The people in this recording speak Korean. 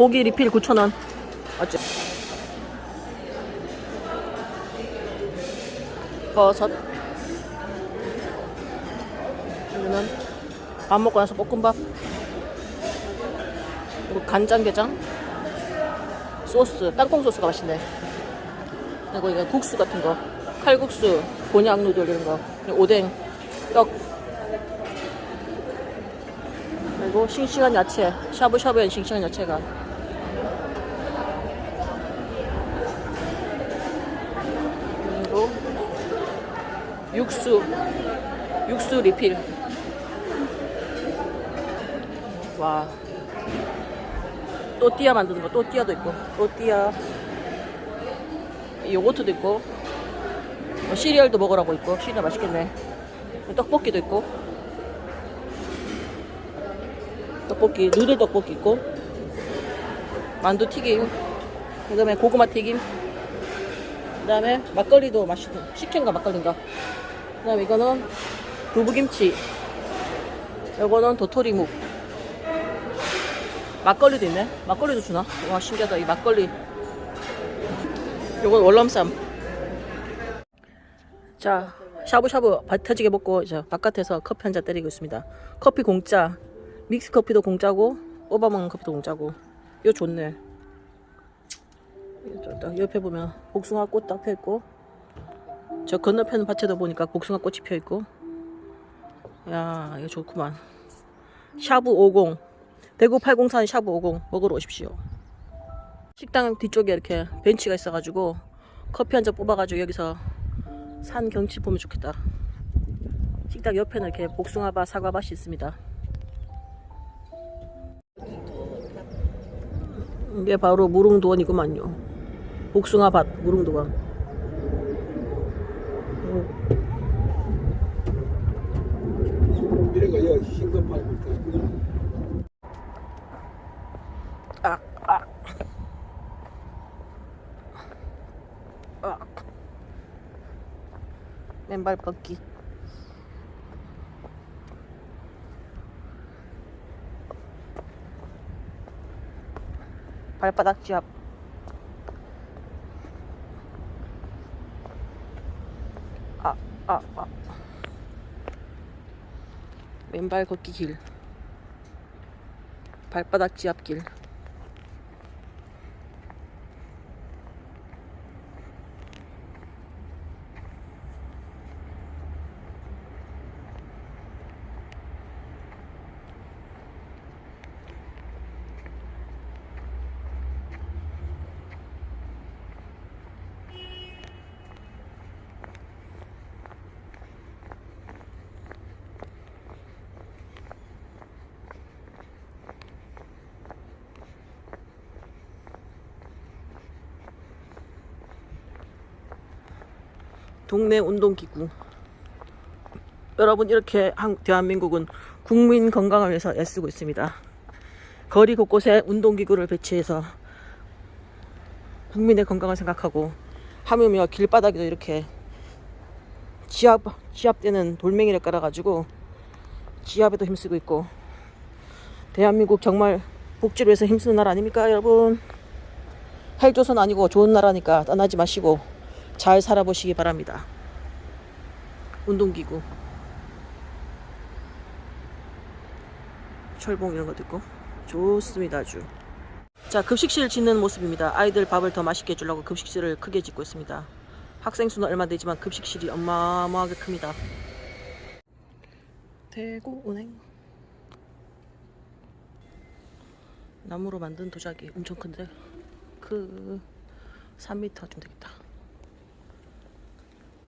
고기 리필 9,000원. 어째? 버섯. 여기는 밥 먹고 나서 볶음밥. 그리고 간장게장. 소스, 땅콩 소스가 맛있네. 그리고 이거 국수 같은 거. 칼국수, 곤약 누들 이런 거. 오뎅, 떡. 그리고 싱싱한 야채. 샤브샤브엔 싱싱한 야채가. 그리고 육수. 육수 리필. 와. 또띠아 만드는 거, 또띠아도 있고, 또띠아. 요거트도 있고, 뭐 시리얼도 먹으라고 있고, 시리얼 맛있겠네. 떡볶이도 있고, 떡볶이, 누들 떡볶이 있고, 만두 튀김, 그 다음에 고구마 튀김, 그 다음에 막걸리도 맛있어. 식혜인가 막걸리인가. 그 다음에 이거는 두부김치, 요거는 도토리묵, 막걸리도 있네. 막걸리도 주나? 와 신기하다. 이 막걸리. 요건 월남쌈. 자, 샤브샤브 바- 터지게 먹고 이제 바깥에서 커피 한 잔 때리고 있습니다. 커피 공짜. 믹스 커피도 공짜고 뽑아 먹는 커피도 공짜고. 이거 좋네. 옆에 보면 복숭아 꽃딱 펴 있고 저 건너편 밭에도 보니까 복숭아 꽃이 펴 있고. 야, 이거 좋구만. 샤브 50. 대구 804 샤브 50 먹으러 오십시오. 식당 뒤쪽에 이렇게 벤치가 있어가지고 커피 한 잔 뽑아가지고 여기서 산 경치 보면 좋겠다. 식당 옆에는 이렇게 복숭아밭, 사과밭이 있습니다. 이게 바로 무릉도원이구만요. 복숭아밭, 여기 흰거 팔고 있다. 아, 아. 아. 맨발 걷기. 발바닥 쥐압. 아, 아, 아. 맨발 걷기 길. 발바닥 쥐압길. 동네 운동기구. 여러분 이렇게 한, 대한민국은 국민 건강을 위해서 애쓰고 있습니다. 거리 곳곳에 운동기구를 배치해서 국민의 건강을 생각하고 하물며 길바닥에도 이렇게 지압 지압되는 돌멩이를 깔아가지고 지압에도 힘쓰고 있고 대한민국 정말 복지를 위해서 힘쓰는 나라 아닙니까 여러분? 헬조선 아니고 좋은 나라니까 떠나지 마시고 잘 살아보시기 바랍니다. 운동기구, 철봉 이런 것도 있고 좋습니다 아주. 자 급식실 짓는 모습입니다. 아이들 밥을 더 맛있게 해주려고 급식실을 크게 짓고 있습니다. 학생 수는 얼마 안 되지만 급식실이 어마어마하게 큽니다. 대구 은행 나무로 만든 도자기 엄청 큰데 그 3m 좀 되겠다.